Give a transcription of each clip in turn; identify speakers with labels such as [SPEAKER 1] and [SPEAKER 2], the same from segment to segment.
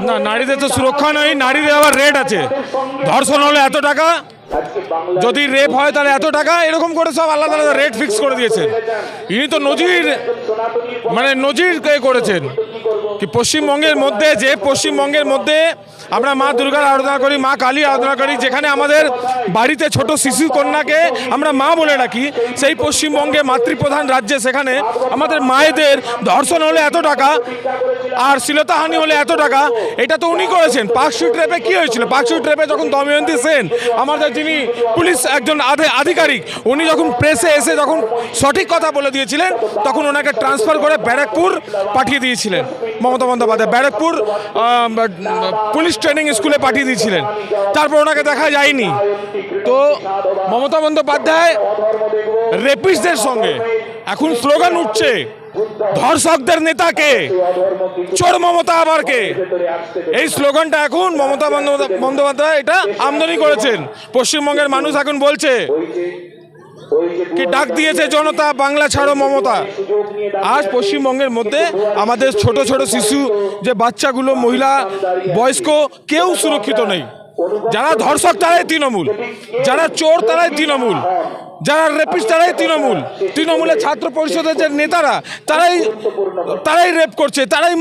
[SPEAKER 1] না নারীদের তো সুরক্ষা নেই নারীদের আবার রেট আছে। ধর্ষণ হলে এত টাকা? যদি রেপ হয় তাহলে এত টাকা? এরকম করে সব আলাদা আলাদা রেট ফিক্স করে দিয়েছেন। ইনি তো নজির মানে নজির করেছেন? কি পশ্চিমবঙ্গের মধ্যে, যে পশ্চিমবঙ্গের মধ্যে আমরা মা দুর্গার আরাধনা করি, মা কালী আরাধনা করি, যেখানে আমাদের বাড়িতে ছোট শিশু কন্যাকে আমরা মা বলে ডাকি সেই পশ্চিমবঙ্গে মাতৃপ্রধান রাজ্যে সেখানে আমাদের মায়েদের ধর্ষণ হলে এত টাকা, আর শ্লীলতাহানি হলে এত টাকা, এটা তো উনি করেছেন। পার্কস্ট্রিট রেপে কি হয়েছিল? পার্কস্ট্রিট রেপে যখন দময়ন্তী সেন আমাদের যিনি পুলিশ একজন আধে- আধিকারিক। উনি যখন প্রেসে এসে যখন সঠিক কথা বলে দিয়েছিলেন, তখন ওনাকে ট্রান্সফার করে ব্যারাকপুর পাঠিয়ে দিয়েছিলেন। মমতা বন্দ্যোপাধ্যায়, ব্যারাকপুর পুলিশ ট্রেনিং স্কুলে পাঠিয়ে দিয়েছিলেন। তারপর ওনাকে দেখা যায়নি। তো মমতা বন্দ্যোপাধ্যায় রেপিস্টদের সঙ্গে। এখন স্লোগান উঠছে ধর্ষকদের নেতাকে, চোর মমতা আবার কে এই স্লোগানটা এখন মমতা বন্দ্যোপাধ্যায়- এটা আমদানি করেছেন। পশ্চিমবঙ্গের মানুষ এখন বলছে কি ডাক দিয়েছে জনতা, বাংলা ছাড়ো মমতা। আজ পশ্চিমবঙ্গের মধ্যে আমাদের ছোট ছোট শিশু, যে বাচ্চাগুলো, মহিলা বয়স্ক, কেউ সুরক্ষিত নেই। যারা ধর্ষক তারাই তৃণমূল, যারা চোর তারাই তৃণমূল, যারা রেপিস্ট তারাই তৃণমূল, তৃণমূলের ছাত্র পরিষদের যে নেতারা তারাই তারাই রেপ করছে, তারাই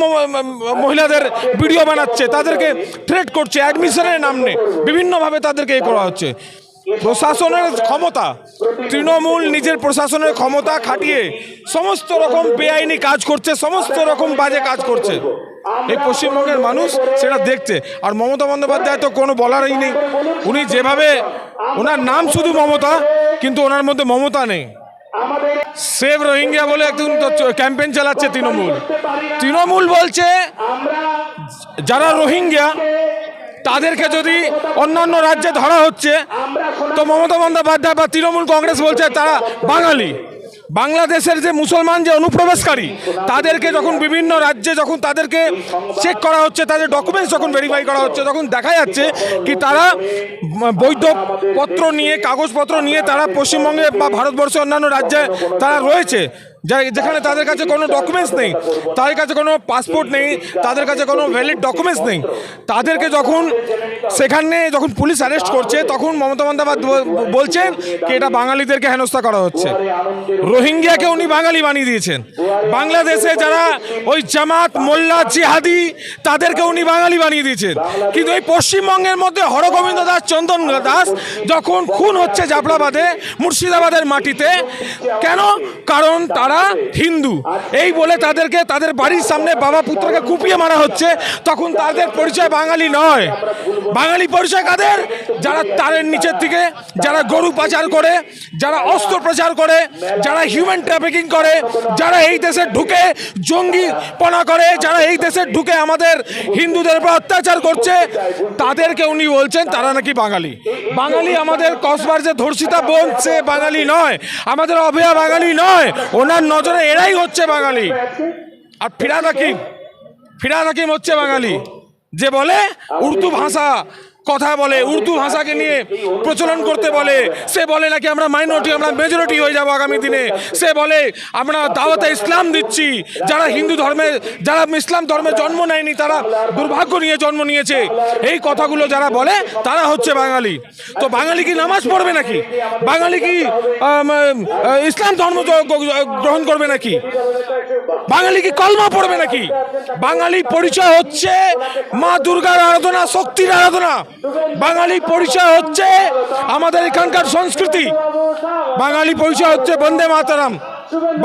[SPEAKER 1] মহিলাদের ভিডিও বানাচ্ছে, তাদেরকে থ্রেট করছে অ্যাডমিশনের নামে বিভিন্নভাবে তাদেরকে এ করা হচ্ছে। প্রশাসনের ক্ষমতা, তৃণমূল নিজের প্রশাসনের ক্ষমতা খাটিয়ে সমস্ত রকম বেআইনি কাজ করছে, সমস্ত রকম বাজে কাজ করছে। এই পশ্চিমবঙ্গের মানুষ সেটা দেখছে আর মমতা বন্দ্যোপাধ্যায় তো কোনো বলারই নেই। উনি যেভাবে ওনার নাম শুধু মমতা কিন্তু ওনার মধ্যে মমতা নেই। সেভ রোহিঙ্গা বলে একদম ক্যাম্পেইন চালাচ্ছে তৃণমূল। তৃণমূল বলছে যারা রোহিঙ্গা তাদেরকে যদি অন্যান্য রাজ্যে ধরা হচ্ছে তো মমতা বন্দ্যোপাধ্যায় বা তৃণমূল কংগ্রেস বলছে তারা বাঙালি। বাংলাদেশের যে মুসলমান যে অনুপ্রবেশকারী, তাদেরকে যখন বিভিন্ন রাজ্যে যখন তাদেরকে চেক করা হচ্ছে, তাদের ডকুমেন্টস যখন ভেরিফাই করা হচ্ছে, তখন দেখা যাচ্ছে কি তারা বৈধপত্র বৈধ পত্র নিয়ে, কাগজপত্র নিয়ে তারা পশ্চিমবঙ্গে বা ভারতবর্ষের অন্যান্য রাজ্যে তারা রয়েছে। যেখানে তাদের কাছে কোনো ডকুমেন্টস নেই, তাদের কাছে কোনো পাসপোর্ট নেই, তাদের কাছে কোনো ভ্যালিড ডকুমেন্টস নেই, তাদেরকে যখন সেখানে যখন পুলিশ অ্যারেস্ট করছে, তখন মমতা বন্দ্যোপাধ্যায় ব- বলছেন কি এটা বাঙালিদেরকে হেনস্থা করা হচ্ছে। রোহিঙ্গিয়াকে উনি বাঙালি বানিয়ে দিয়েছেন। বাংলাদেশে যারা ওই জামাত, মোল্লা, জিহাদি, তাদেরকে উনি বাঙালি বানিয়ে দিয়েছেন। কিন্তু এই পশ্চিমবঙ্গের মধ্যে হরগোবিন্দ দাস, চন্দন দাস যখন খুন হচ্ছে জাফরাবাদে, মুর্শিদাবাদের মাটিতে, কেন? কারণ তারা হিন্দু। এই বলে তাদেরকে, তাদের বাড়ির সামনে বাবা পুত্রকে কুপিয়ে মারা হচ্ছে, তখন তাদের পরিচয় বাঙালি নয়। বাঙালি পরিচয় কাদের? যারা তারের নিচের থেকে যারা গরু পাচার করে, যারা অস্ত্র প্রচার করে, যারা হিউম্যান ট্রাফিকিং করে, যারা এই দেশে ঢুকে জঙ্গিপনা করে, যারা এই দেশে ঢুকে আমাদের হিন্দুদের উপর অত্যাচার করছে, তাদেরকে উনি বলছেন তারা নাকি বাঙালি। বাঙালি আমাদের কসবার যে ধর্ষিতা সে বাঙালি নয়। আমাদের অভয়া বাঙালি নয়। ওনার নজরে এরাই হচ্ছে বাঙালি। আর ফিরাদ হাকিম ফিরাদ হাকিম হচ্ছে বাঙালি। যে বলে উর্দু ভাষা কথা বলে, উর্দু ভাষাকে নিয়ে প্রচলন করতে বলে। সে বলে নাকি আমরা মাইনরিটি আমরা মেজরিটি হয়ে যাব আগামী দিনে। সে বলে, আমরা দাওয়াতে ইসলাম দিচ্ছি। যারা হিন্দু ধর্মে, যারা ইসলাম ধর্মে জন্ম নেয়নি, তারা দুর্ভাগ্য নিয়ে জন্ম নিয়েছে। এই কথাগুলো যারা বলে, তারা হচ্ছে বাঙালি। তো বাঙালি কি নামাজ পড়বে নাকি? বাঙালি কি ইসলাম ধর্ম গ্রহণ করবে নাকি? বাঙালি কি কলমা পড়বে নাকি? বাঙালি পরিচয় হচ্ছে মা দুর্গার আরাধনা, শক্তির আরাধনা। বাঙালি পরিচয় হচ্ছে আমাদের এখানকার সংস্কৃতি। বাঙালি পরিচয় হচ্ছে বন্দে মাতারাম।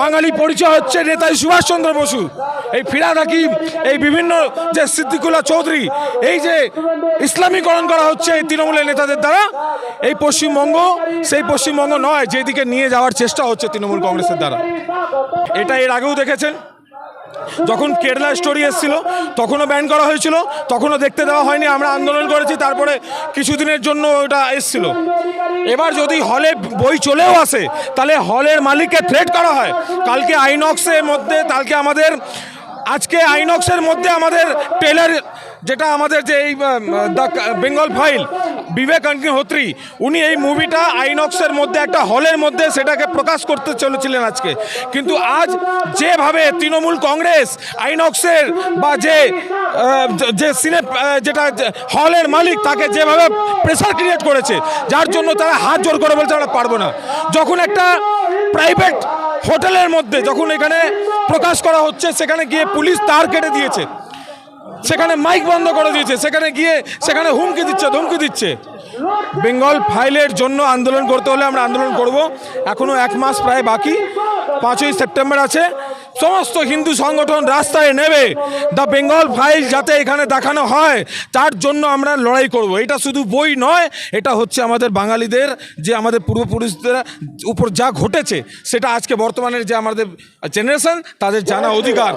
[SPEAKER 1] বাঙালি পরিচয় হচ্ছে নেতাজি সুভাষচন্দ্র বসু। এই ফিরাদ হাকিম এই বিভিন্ন যে সিদ্দিকুল্লাহ চৌধুরী, এই যে ইসলামীকরণ করা হচ্ছে এই তৃণমূলের নেতাদের দ্বারা, এই পশ্চিমবঙ্গ সেই পশ্চিমবঙ্গ নয়, যেদিকে নিয়ে যাওয়ার চেষ্টা হচ্ছে তৃণমূল কংগ্রেসের দ্বারা। এটা এর আগেও দেখেছেন? যখন কেরলা স্টোরি এসেছিল, তখনও ব্যান করা হয়েছিল, তখনও দেখতে দেওয়া হয়নি, আমরা আন্দোলন করেছি, তারপরে কিছুদিনের জন্য ওটা এসেছিল। এবার যদি হলে বই চলেও আসে, তাহলে হলের মালিককে থ্রেট করা হয়। কালকে আইনক্সের মধ্যে, কালকে আমাদের, আজকে আইনক্সের মধ্যে আমাদের টেলার যেটা আমাদের যে এই the Bengal file, Vivek Agnihotri উনি এই মুভিটা আইনক্সের মধ্যে, একটা হলের মধ্যে সেটাকে প্রকাশ করতে চলেছিলেন আজকে। কিন্তু আজ যেভাবে তৃণমূল কংগ্রেস আইনক্সের বা যে যে- সিনে যেটা হলের মালিক, তাকে যেভাবে প্রেশার ক্রিয়েট করেছে, যার জন্য তারা হাত জোর করে বলছে, আমরা পারব না। যখন একটা প্রাইভেট হোটেলের মধ্যে যখন এখানে প্রকাশ করা হচ্ছে, সেখানে গিয়ে পুলিশ তার কেটে দিয়েছে। সেখানে মাইক বন্ধ করে দিয়েছে, সেখানে গিয়ে সেখানে হুমকি দিচ্ছে, ধমকি দিচ্ছে। বেঙ্গল ফাইলের জন্য আন্দোলন করতে হলে আমরা আন্দোলন করব। এখনও এক মাস প্রায় বাকি, পাঁচই সেপ্টেম্বর আছে। সমস্ত হিন্দু সংগঠন রাস্তায় নেবে। দ্য বেঙ্গল ফাইল যাতে এখানে দেখানো হয়, তার জন্য আমরা লড়াই করব। এটা শুধু বই নয়, এটা হচ্ছে আমাদের বাঙালিদের যে আমাদের পূর্বপুরুষদের উপর যা ঘটেছে, সেটা আজকে বর্তমানের যে আমাদের জেনারেশন তাদের জানা অধিকার।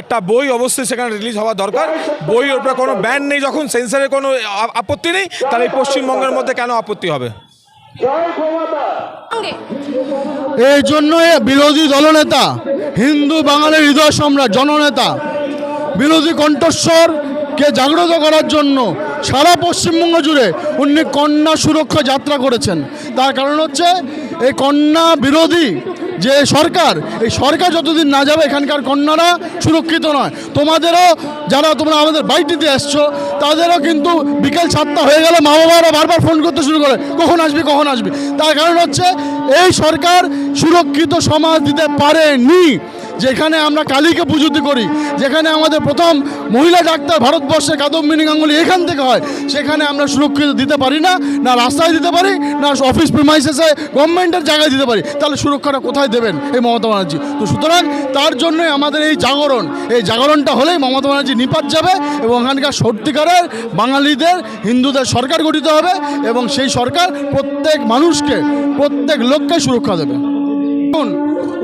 [SPEAKER 1] একটা বই অবশ্যই সেখানে রিলিজ হওয়া দরকার। বইয়ের উপরে কোনো ব্যান নেই, যখন সেন্সারের কোনো আপত্তি নেই, তাহলে পশ্চিমবঙ্গের মধ্যে কেন আপত্তি হবে?
[SPEAKER 2] এই জন্য বিরোধী দলনেতা হিন্দু বাঙালির হৃদয় সম্রাট জননেতা বিরোধী কণ্ঠস্বরকে জাগ্রত করার জন্য সারা পশ্চিমবঙ্গ জুড়ে উনি কন্যা সুরক্ষা যাত্রা করেছেন। তার কারণ হচ্ছে, এই কন্যা বিরোধী যে সরকার, এই সরকার যতদিন না যাবে, এখানকার কন্যারা সুরক্ষিত নয়। তোমাদেরও যারা তোমরা আমাদের বাড়িটিতে এসছো, তাদেরও কিন্তু বিকেল সাতটা হয়ে গেলে মা বাবারা বারবার ফোন করতে শুরু করে, কখন আসবি কখন আসবি? তার কারণ হচ্ছে, এই সরকার সুরক্ষিত সমাজ দিতে পারেনি। যেখানে আমরা কালীকে পুজোতে করি, যেখানে আমাদের প্রথম মহিলা ডাক্তার ভারতবর্ষে কাদম্বিনী গাঙ্গুলি এখান থেকে হয়, সেখানে আমরা সুরক্ষিত দিতে পারি না না রাস্তায় দিতে পারি, না অফিস প্রিমাইসেসে গভর্নমেন্টের জায়গায় দিতে পারি। তাহলে সুরক্ষাটা কোথায় দেবেন এই মমতা ব্যানার্জি? তো সুতরাং তার জন্যই আমাদের এই জাগরণ, এই জাগরণটা হলেই মমতা ব্যানার্জি নিপাত যাবে এবং এখানকার সত্যিকারের বাঙালিদের, হিন্দুদের সরকার গঠিত হবে এবং সেই সরকার প্রত্যেক মানুষকে, প্রত্যেক লোককে সুরক্ষা দেবে।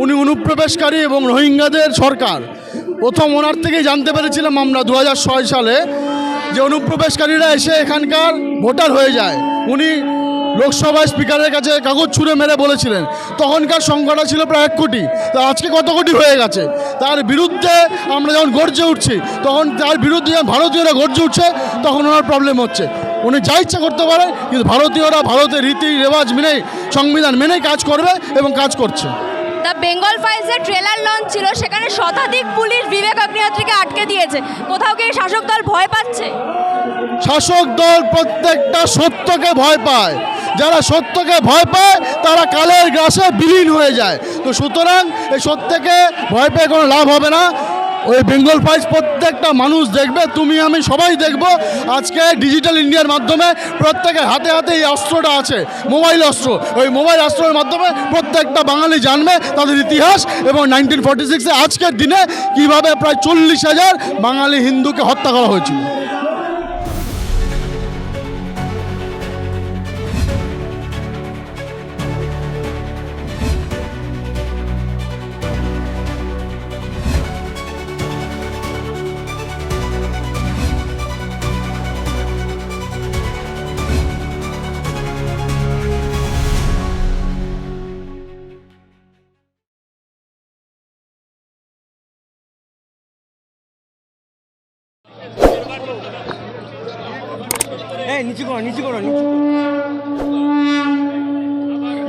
[SPEAKER 2] উনি অনুপ্রবেশকারী এবং রোহিঙ্গাদের সরকার। প্রথম ওনার থেকেই জানতে পেরেছিলাম আমরা দু হাজার ছয় সালে যে অনুপ্রবেশকারীরা এসে এখানকার ভোটার হয়ে যায়। উনি লোকসভায় স্পিকারের কাছে কাগজ ছুঁড়ে মেরে বলেছিলেন, তখনকার সংখ্যাটা ছিল প্রায় এক কোটি, তা আজকে কত কোটি হয়ে গেছে? তার বিরুদ্ধে আমরা যখন গর্জে উঠছি, তখন তার বিরুদ্ধে ভারতীয়রা গর্জে উঠছে, তখন ওনার প্রবলেম হচ্ছে। উনি যা ইচ্ছা করতে পারে কিন্তু ভারতীয়রা ভারতের রীতি রেওয়াজ মেনেই সংবিধান মেনেই কাজ করবে এবং কাজ করছে।
[SPEAKER 3] দ্য বেঙ্গল ফাইলসের ট্রেলার লঞ্চ ছিল সেখানে শতাধিক পুলিশ বিবেক অগ্নিহোত্রীকে আটকে দিয়েছে। কোথাও কি শাসক দল ভয় পাচ্ছে?
[SPEAKER 2] শাসক দল প্রত্যেকটা সত্যকে ভয় পায়। যারা সত্যকে ভয় পায় তারা কালের গ্রাসে বিলীন হয়ে যায়। তো সুতরাং এই সত্যকে ভয় পেয়ে কোনো লাভ হবে না। ওই বেঙ্গল প্রাইজ প্রত্যেকটা মানুষ দেখবে, তুমি, আমি সবাই দেখব। আজকে ডিজিটাল ইন্ডিয়ার মাধ্যমে প্রত্যেকের হাতে হাতে এই অস্ত্রটা আছে, মোবাইল অস্ত্র। ওই মোবাইল অস্ত্রের মাধ্যমে প্রত্যেকটা বাঙালি জানবে তাদের ইতিহাস এবং নাইনটিন ফর্টি সিক্সে আজকের দিনে কীভাবে প্রায় চল্লিশ হাজার বাঙালি হিন্দুকে হত্যা করা হয়েছিল।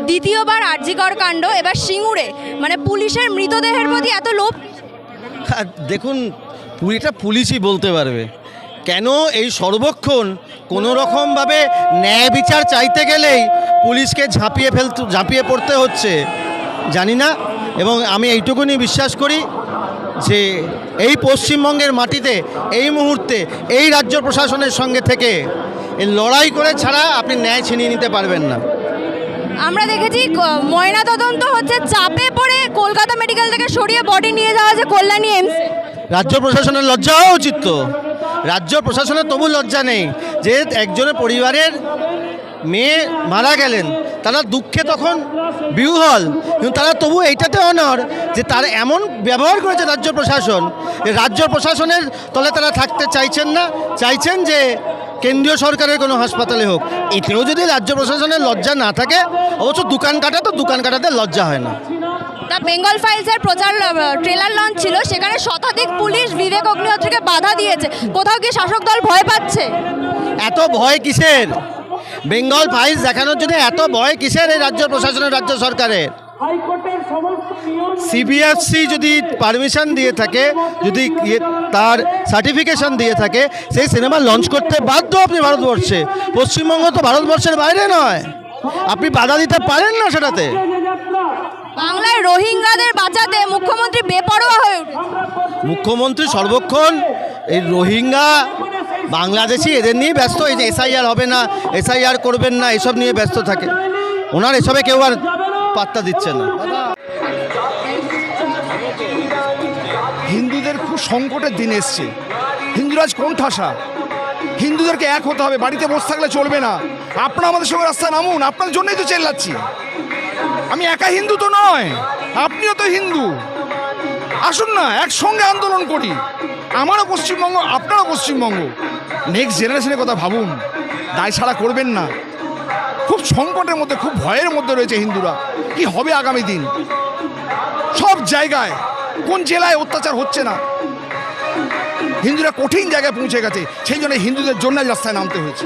[SPEAKER 3] দ্বিতীয়বার আরজিকর কাণ্ড এবার সিঙ্গুরে। মানে পুলিশের মৃতদেহের প্রতি এত লোভ?
[SPEAKER 4] দেখুন পুরীটা পুলিশই বলতে পারবে। কেন এই সর্বক্ষণ কোনো রকমভাবে ন্যায় বিচার চাইতে গেলেই পুলিশকে ঝাঁপিয়ে ফেলতে ঝাঁপিয়ে পড়তে হচ্ছে? জানি না এবং আমি এইটুকুনি বিশ্বাস করি যে এই পশ্চিমবঙ্গের মাটিতে এই মুহূর্তে এই রাজ্য প্রশাসনের সঙ্গে থেকে লড়াই করে ছাড়া আপনি ন্যায় ছিনিয়ে নিতে পারবেন না।
[SPEAKER 3] আমরা দেখেছি ক- ময়নাতদন্ত হচ্ছে চাপে পড়ে কলকাতা মেডিকেল থেকে সরিয়ে বডি নিয়ে যাওয়া হচ্ছে কল্যাণী এমস।
[SPEAKER 4] রাজ্য প্রশাসনের লজ্জা হওয়া উচিত তো। রাজ্য প্রশাসনের তবু লজ্জা নেই যে একজনের পরিবারের মেয়ে মারা গেলেন তারা দুঃখে তখন বিহ্বল। কিন্তু তারা তবু এইটাতে অনর যে তারা এমন ব্যবহার করেছে রাজ্য প্রশাসন। রাজ্য প্রশাসনের তলে তারা থাকতে চাইছেন না চাইছেন যে কেন্দ্রীয় সরকারের কোনো হাসপাতালে হোক এতেও যদি রাজ্য প্রশাসনের লজ্জা না থাকে অবশ্য দোকান কাটা তো দোকান কাটাতে লজ্জা হয় না।
[SPEAKER 3] দ্য বেঙ্গল ফাইলসের প্রচার ট্রেলার লঞ্চ ছিল সেখানে শতাধিক পুলিশ বিবেক অগ্নিহোত্রীকে বাধা দিয়েছে। কোথাও কি শাসক দল ভয় পাচ্ছে?
[SPEAKER 4] এত ভয় কিসের? বেঙ্গল ফাইলস দেখানোর জন্য এত ভয় কিসের এই রাজ্য প্রশাসনের রাজ্য সরকারের? সিবিএফসি যদি পারমিশন দিয়ে থাকে যদি ইয়ে- তার সার্টিফিকেশন দিয়ে থাকে সেই সিনেমা লঞ্চ করতে বাধ্য আপনি ভারতবর্ষে। পশ্চিমবঙ্গ তো ভারতবর্ষের বাইরে নয়। আপনি বাধা দিতে পারেন না সেটাতে।
[SPEAKER 3] বাংলায় রোহিঙ্গাদের বাঁচাতে মুখ্যমন্ত্রী বেপরোয়া হয়ে উঠেছে।
[SPEAKER 4] মুখ্যমন্ত্রী সর্বক্ষণ এই রোহিঙ্গা বাংলাদেশি এদের নিয়ে ব্যস্ত। এই যে এসআইআর হবে না এসআইআর করবেন না এসব নিয়ে ব্যস্ত থাকে। ওনার এসবে কেউ আর পাত্তা দিচ্ছে না।
[SPEAKER 5] সংকটের দিন এসছে। হিন্দুরাজ কোন ঠাসা হিন্দুদেরকে এক হতে হবে, বাড়িতে বসে থাকলে চলবে না। আপনারা আমাদের সঙ্গে রাস্তায় নামুন, আপনার জন্যই তো চেল্লাচ্ছি। আমি একা হিন্দু তো নয়, আপনিও তো হিন্দু। আসুন না, একসঙ্গে আন্দোলন করি। আমারও পশ্চিমবঙ্গ, আপনারও পশ্চিমবঙ্গ। নেক্সট জেনারেশনের কথা ভাবুন, দায় ছাড়া করবেন না। খুব সংকটের মধ্যে, খুব ভয়ের মধ্যে রয়েছে হিন্দুরা। কি হবে আগামী দিন? সব জায়গায় কোন জেলায় অত্যাচার হচ্ছে না? হিন্দুরা কঠিন জায়গায় পৌঁছে গেছে সেই জন্য হিন্দুদের জন্য রাস্তায় নামতে হয়েছে।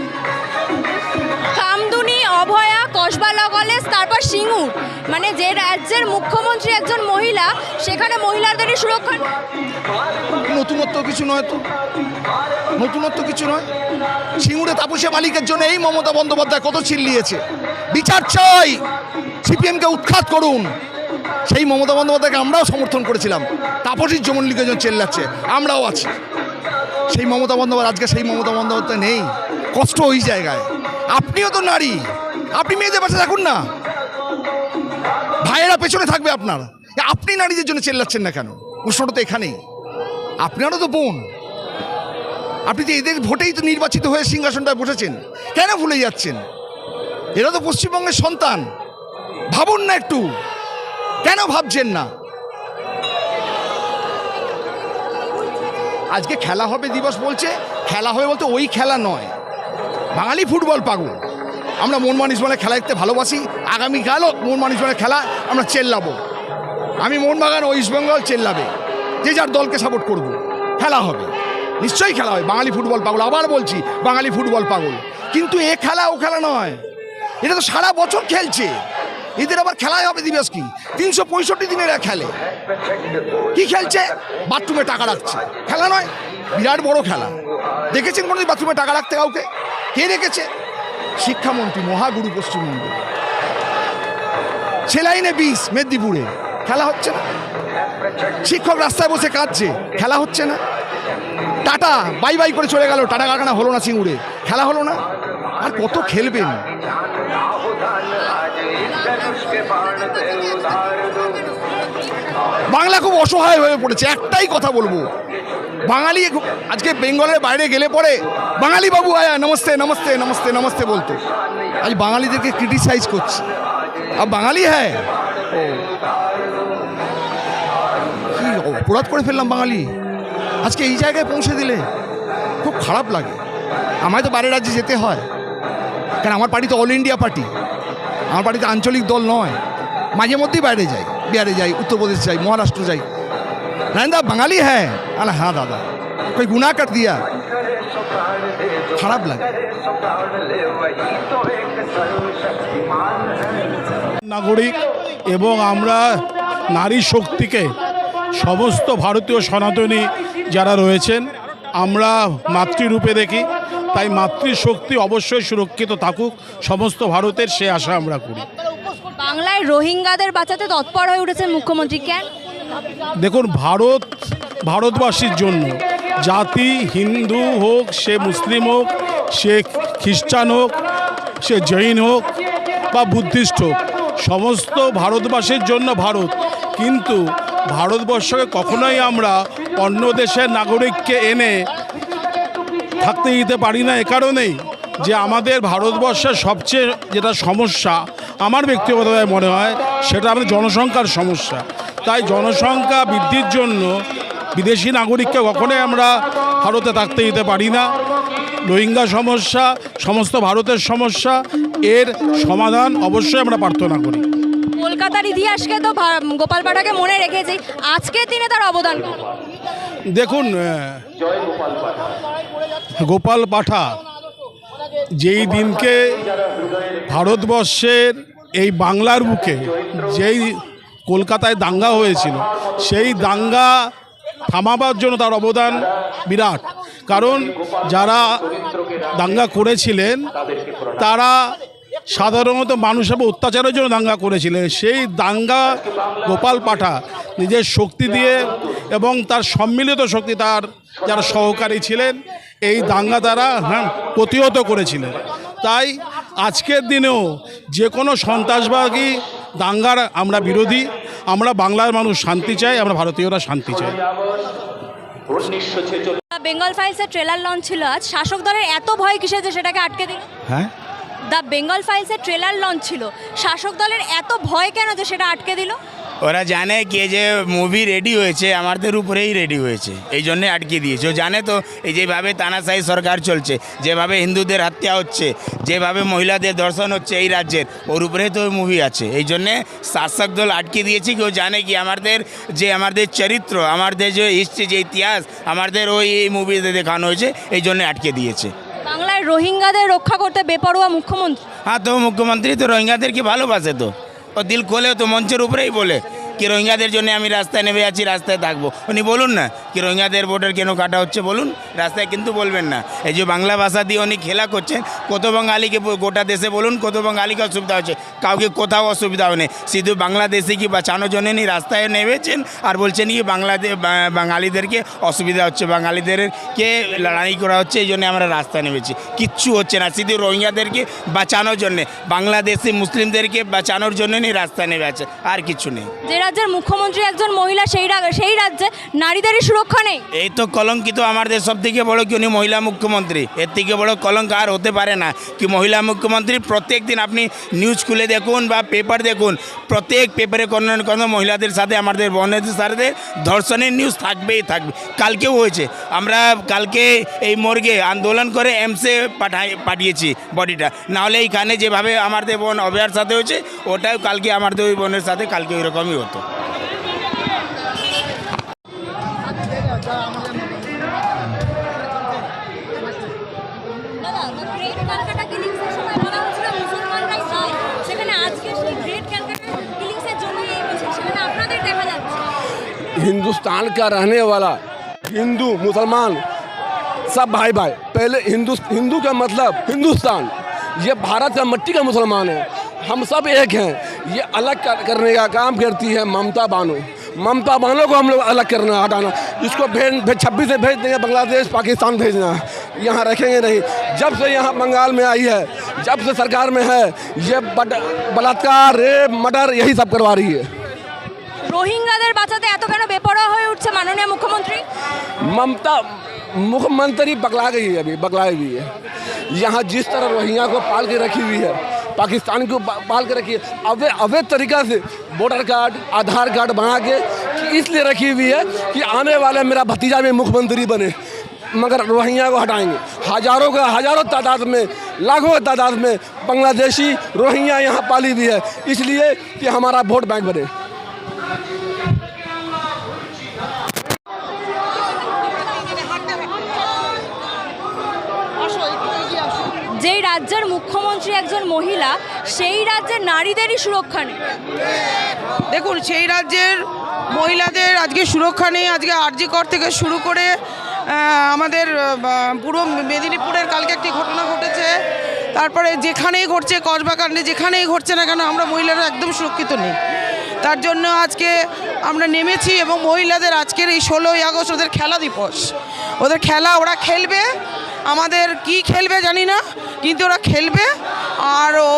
[SPEAKER 3] কামদুনি অভয়া কসবা কলেজ তারপর সিঙ্গুর। মানে যে রাজ্যের মুখ্যমন্ত্রী একজন মহিলা সেখানে মহিলাদেরই সুরক্ষা
[SPEAKER 5] নতুনত্ব কিছু নয় তো? নতুনত্ব কিছু নয়? সিঙ্গুরে তাপসে মালিকের জন্য এই মমতা বন্দ্যোপাধ্যায় কত চিল্লিয়েছে? বিচার চাই! সিপিএমকে উৎখাত করুন! সেই মমতা বন্দ্যোপাধ্যায়কে আমরাও সমর্থন করেছিলাম। তাপসীর জমন লিগের জন্য চেল্লাচ্ছে, আমরাও আছি। সেই মমতা বন্দ্যোপাধ্যায়, আজকে সেই মমতা বন্দ্যোপাধ্যায় নেই। কষ্ট ওই জায়গায়। আপনিও তো নারী। আপনি মেয়েদের পাশে থাকুন না। ভাইয়েরা পেছনে থাকবে আপনার। আপনি নারীদের জন্য চেল্লাচ্ছেন না কেন? প্রশ্নটা তো এখানেই। আপনারও তো বোন। আপনি তো এদের ভোটেই তো নির্বাচিত হয়ে সিংহাসনটায় বসেছেন। কেন ভুলে যাচ্ছেন? এরা তো পশ্চিমবঙ্গের সন্তান। ভাবুন না একটু। কেন ভাবছেন না? আজকে খেলা হবে দিবস বলছে, খেলা হবে বলতে ওই খেলা নয়। বাঙালি ফুটবল পাগল। আমরা মন মানুষ বলে খেলা দেখতে ভালোবাসি, আগামীকালও মন মানুষ বলে খেলা আমরা চেল্লাবো। আমি মোহনবাগান ও ইস্টবেঙ্গল চেল্লাবে, যে যার দলকে সাপোর্ট করব। খেলা হবে। নিশ্চয়ই খেলা হবে। বাঙালি ফুটবল পাগল। আবার বলছি, বাঙালি ফুটবল পাগল। কিন্তু এ খেলা ও খেলা নয়। এটা তো সারা বছর খেলছে। এদের আবার খেলাই হবে দিবস কি? তিনশো পঁয়ষট্টি দিন এরা খেলে। কি খেলছে? বাথরুমে টাকা রাখছে। খেলা নয়, বিরাট বড় খেলা। দেখেছেন কোনোদিন বাথরুমে টাকা রাখতে কাউকে? কে রেখেছে? শিক্ষামন্ত্রী, মহাগুরু পশ্চিমবঙ্গ। সেলাইনে বিষ মেদিনীপুরে। খেলা হচ্ছে না। শিক্ষক রাস্তায় বসে কাঁদছে। খেলা হচ্ছে না। টাটা, বাই বাই করে চলে গেল। টাটা কারখানা হলো না সিঙ্গুরে। খেলা হলো না। আর কত খেলবেন? বাংলা খুব অসহায় হয়ে পড়েছে, একটাই কথা বলব। বাঙালি আজকে বেঙ্গলের বাইরে গেলে পরে বাঙালি বাবু আয়া, নমস্তে নমস্তে নমস্তে নমস্তে বলতো। আজ বাঙালিদেরকে ক্রিটিসাইজ করছে। আর বাঙালি হ্যাঁ। কি অপরাধ করে ফেললাম বাঙালি। আজকে এই জায়গায় পৌঁছে দিলে খুব খারাপ লাগে। আমায় তো বাইরের রাজ্যে যেতে হয়। কারণ আমার পার্টি তো অল ইন্ডিয়া পার্টি আমার পার্টিতে আঞ্চলিক দল নয়। মাঝে মধ্যেই বাইরে যাই। বিহারে যাই, উত্তরপ্রদেশ যাই, মহারাষ্ট্র যাই। রায়ন্দা বাঙালি হ্যাঁ। আরে হ্যাঁ দাদা। কই গুনাহ কর দিয়া। খারাপ লাগে।
[SPEAKER 6] নাগরিক এবং আমরা নারী শক্তিকে সমস্ত ভারতীয় সনাতনী যারা রয়েছেন, আমরা মাতৃরূপে দেখি। তাই মাতৃশক্তি অবশ্যই সুরক্ষিত থাকুক। সমস্ত ভারতের সে আশা আমরা করি।
[SPEAKER 3] বাংলায় রোহিঙ্গাদের বাঁচাতে তৎপর হয়ে উঠেছেন মুখ্যমন্ত্রী কেন?
[SPEAKER 6] দেখুন ভারত ভারতবাসীর জন্য জাতি হিন্দু হোক সে মুসলিম হোক সে খ্রিস্টান হোক সে জৈন হোক বা বুদ্ধিস্ট হোক সমস্ত ভারতবাসীর জন্য ভারত। কিন্তু ভারতবর্ষকে কখনোই আমরা অন্য দেশের নাগরিককে এনে থাকতে দিতে পারি না এ কারণেই যে আমাদের ভারতবর্ষের সবচেয়ে যেটা সমস্যা আমার ব্যক্তিগতভাবে মনে হয় সেটা আমাদের জনসংখ্যার সমস্যা। তাই জনসংখ্যা বৃদ্ধির জন্য বিদেশি নাগরিককে কখনোই আমরা ভারতে থাকতে দিতে পারি না। রোহিঙ্গা সমস্যা সমস্ত ভারতের সমস্যা এর সমাধান অবশ্যই আমরা প্রার্থনা করি।
[SPEAKER 3] কলকাতার ইতিহাসকে তো গোপাল পাঠাকে মনে রেখেছি আজকের দিনে তার অবদান?
[SPEAKER 6] দেখুন গোপাল পাঠা, যেই দিনকে ভারতবর্ষের এই বাংলার বুকে যেই কলকাতায় দাঙ্গা হয়েছিল, সেই দাঙ্গা থামাবার জন্য তার অবদান বিরাট। কারণ যারা দাঙ্গা করেছিলেন, তারা সাধারণত মানুষ উপর অত্যাচারের জন্য দাঙ্গা করেছিলেন। সেই দাঙ্গা গোপাল পাঠা নিজের শক্তি দিয়ে এবং তার সম্মিলিত শক্তি তার যারা সহকারী ছিলেন এই দাঙ্গা তারা হ্যাঁ প্রতিহত করেছিলেন। তাই আজকের দিনেও যে কোনো সন্ত্রাসবাদী দাঙ্গার আমরা বিরোধী আমরা বাংলার মানুষ শান্তি চাই আমরা ভারতীয়রা শান্তি চাই।
[SPEAKER 3] বেঙ্গল ফাইলসের ট্রেলার লঞ্চ ছিল আজ। শাসক দলের এত ভয় কিসে যে সেটাকে আটকে দিল?
[SPEAKER 4] হ্যাঁ?
[SPEAKER 3] দ্য বেঙ্গল ফাইলসের ট্রেলার লঞ্চ ছিল। শাসক দলের এত ভয় কেন যে সেটা আটকে দিল?
[SPEAKER 7] ওরা জানে কি যে মুভি রেডি হয়েছে, আমাদের উপরেই রেডি হয়েছে। এই জন্যে আটকে দিয়েছে। ও জানে তো, এই যেভাবে তানাশাহি সরকার চলছে, যেভাবে হিন্দুদের হত্যা হচ্ছে, যেভাবে মহিলাদের দর্শন হচ্ছে এই রাজ্যের, ওর উপরেই তো মুভি আছে। এই জন্যে শাসক দল আটকে দিয়েছে কি, ও জানে কি, আমাদের যে আমাদের চরিত্র, আমাদের যে হিস্ট্রি যে ইতিহাস, আমাদের ওই এই মুভিতে দেখানো হয়েছে, এই জন্যে আটকে দিয়েছে।
[SPEAKER 3] বাংলায় রোহিঙ্গাদের রক্ষা করতে বেপরোয়া মুখ্যমন্ত্রী।
[SPEAKER 7] হ্যাঁ তো মুখ্যমন্ত্রী তো রোহিঙ্গাদেরকে ভালোবাসে তো। ও দিল খোলে তো মঞ্চের উপরেই বলে। কি রোহিঙ্গাদের জন্য আমি রাস্তায় নেমে আছি, রাস্তায় থাকব। উনি বলুন না, কি রোহিঙ্গাদের ভোটার কেন কাটা হচ্ছে বলুন? রাস্তায় কিন্তু বলবেন না। এই যে বাংলা ভাষা দিয়ে উনি খেলা করছেন কত বাঙালিকে গোটা দেশে বলুন কত বাঙালিকে অসুবিধা হচ্ছে? কাউকে কোথাও অসুবিধা হয়নি। শুধু বাংলাদেশে কি বাঁচানোর জন্য নি রাস্তায় নেমেছেন আর বলছেন কি বাংলাদেশ বাঙালিদেরকে অসুবিধা হচ্ছে? বাঙালিদেরকে লড়াই করা হচ্ছে? এই জন্য আমরা রাস্তায় নেমেছি। কিচ্ছু হচ্ছে না। শুধু রোহিঙ্গাদেরকে বাঁচানোর জন্যে, বাংলাদেশি মুসলিমদেরকে বাঁচানোর জন্য নি রাস্তায় নেমে আছে। আর কিছু নেই।
[SPEAKER 3] রাজ্যের মুখ্যমন্ত্রী একজন মহিলা, সেই সেই রাজ্যে নারীদেরই সুরক্ষা নেই।
[SPEAKER 7] এই তো কলঙ্কিত আমাদের সব থেকে বড় কি উনি মহিলা মুখ্যমন্ত্রী? এর থেকে বড় কলঙ্ক আর হতে পারে না। কি মহিলা মুখ্যমন্ত্রী, প্রত্যেক দিন আপনি নিউজ খুলে দেখুন বা পেপার দেখুন, প্রত্যেক পেপারে কোনো না কোনো মহিলাদের সাথে, আমাদের বোনদের সাথে ধর্ষণের নিউজ থাকবেই থাকবে। কালকেও হয়েছে। আমরা কালকে এই মর্গে আন্দোলন করে এমসে পাঠাই পাঠিয়েছি বডিটা নাহলে এইখানে যেভাবে আমাদের বোন অভয়ার সাথে হয়েছে, ওটাও কালকে আমাদের ওই বোনের সাথে, কালকে ওইরকমই হতো।
[SPEAKER 3] दोस्तों
[SPEAKER 8] हिंदुस्तान का रहने वाला हिंदू मुसलमान सब भाई भाई। पहले हिंदू हिंदू का मतलब हिंदुस्तान। ये भारत का मट्टी का मुसलमान है। हम सब एक हैं। ये अलग कर, करने का काम करती है ममता बानो ममता बानो को हम लोग अलग करना हटाना इसको भेज भेज छब्बीस से भेज देंगे बांग्लादेश पाकिस्तान भेजना यहाँ रखेंगे नहीं जब से यहाँ बंगाल में आई है जब से सरकार में है ये बट- बलात्कार रेप मर्डर यही सब करवा रही है
[SPEAKER 3] রোহিঙ্গাদের বাঁচাতে এত কেন বেপরোয়া হয়ে উঠছে মাননীয় মুখ্যমন্ত্রী
[SPEAKER 8] ममता मुख्यमंत्री बगला गई है अभी बगला हुई है यहाँ जिस तरह रोहिंग्या को पाल के रखी हुई है पाकिस्तान को पाल के रखी है। अवैध अवैध तरीका से वोटर कार्ड आधार कार्ड बना के इसलिए रखी हुई है कि आने वाला मेरा भतीजा भी मुख्यमंत्री बने। मगर रोहिंग्या को हटाएँगे। हज़ारों का हज़ारों तादाद में, लाखों की तादाद में बांग्लादेशी रोहिंग्या यहाँ पाली हुई है। इसलिए कि हमारा वोट बैंक बने।
[SPEAKER 3] রাজ্যের মুখ্যমন্ত্রী একজন মহিলা, সেই রাজ্যের নারীদেরই সুরক্ষা নেই।
[SPEAKER 9] দেখুন, সেই রাজ্যের মহিলাদের আজকে সুরক্ষা নেই। আজকে আরজি কর থেকে শুরু করে আমাদের পুরো মেদিনীপুরের কালকে একটি ঘটনা ঘটেছে। তারপরে যেখানেই ঘটছে, কসবাকাণ্ডে যেখানেই ঘটছে না কেন, আমরা মহিলারা একদম সুরক্ষিত নেই। তার জন্য আজকে আমরা নেমেছি এবং মহিলাদের আজকের এই ষোলোই আগস্ট ওদের খেলা দিবস। ওদের খেলা ওরা খেলবে আমাদের কি খেলবে জানি না কিন্তু ওরা খেলবে। আর ও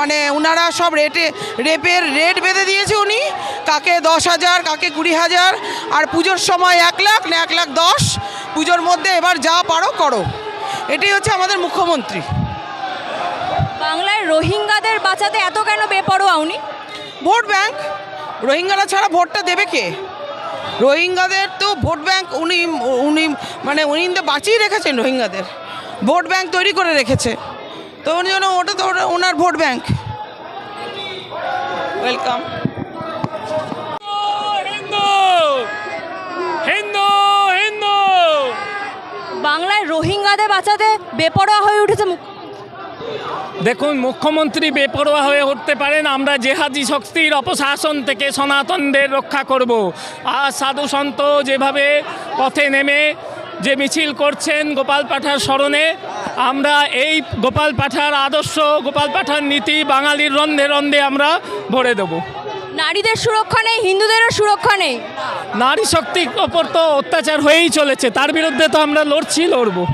[SPEAKER 9] মানে ওনারা সব রেটে রেপের রেট বেঁধে দিয়েছে উনি। কাকে দশ হাজার কাকে কুড়ি হাজার। আর পুজোর সময় এক লাখ না এক লাখ দশ। পুজোর মধ্যে এবার যা পারো করো। এটাই হচ্ছে আমাদের মুখ্যমন্ত্রী।
[SPEAKER 3] বাংলায় রোহিঙ্গাদের বাঁচাতে এত কেন বেপরোয়া উনি?
[SPEAKER 9] Vote bank. রোহিঙ্গারা ছাড়া ভোটটা দেবে কে? রোহিঙ্গাদের তো ভোট ব্যাংক উনি উনি মানে উনি তো বাঁচিয়ে রেখেছেন রোহিঙ্গাদের। ভোট ব্যাংক তৈরি করে রেখেছে। তো ওই জন্য ওটা তো ওটা ওনার ভোট ব্যাংক। ওয়েলকাম
[SPEAKER 3] বাংলায় রোহিঙ্গাদের বাঁচাতে বেপরোয়া হয়ে উঠেছে
[SPEAKER 10] দেখুন মুখ্যমন্ত্রী বেপরোয়া হয়ে উঠতে পারেন আমরা জেহাদি শক্তির অপশাসন থেকে সনাতনদের রক্ষা করব। আর সাধু সন্ত যেভাবে পথে নেমে যে মিছিল করছেন গোপাল পাঠার স্মরণে আমরা এই গোপাল পাঠার আদর্শ গোপাল পাঠার নীতি বাঙালির রন্ধে রন্ধে আমরা ভরে দেবো।
[SPEAKER 3] নারীদের সুরক্ষা নেই হিন্দুদেরও সুরক্ষা নেই।
[SPEAKER 10] নারী শক্তির ওপর তো অত্যাচার হয়েই চলেছে তার বিরুদ্ধে তো আমরা লড়ছি লড়বো।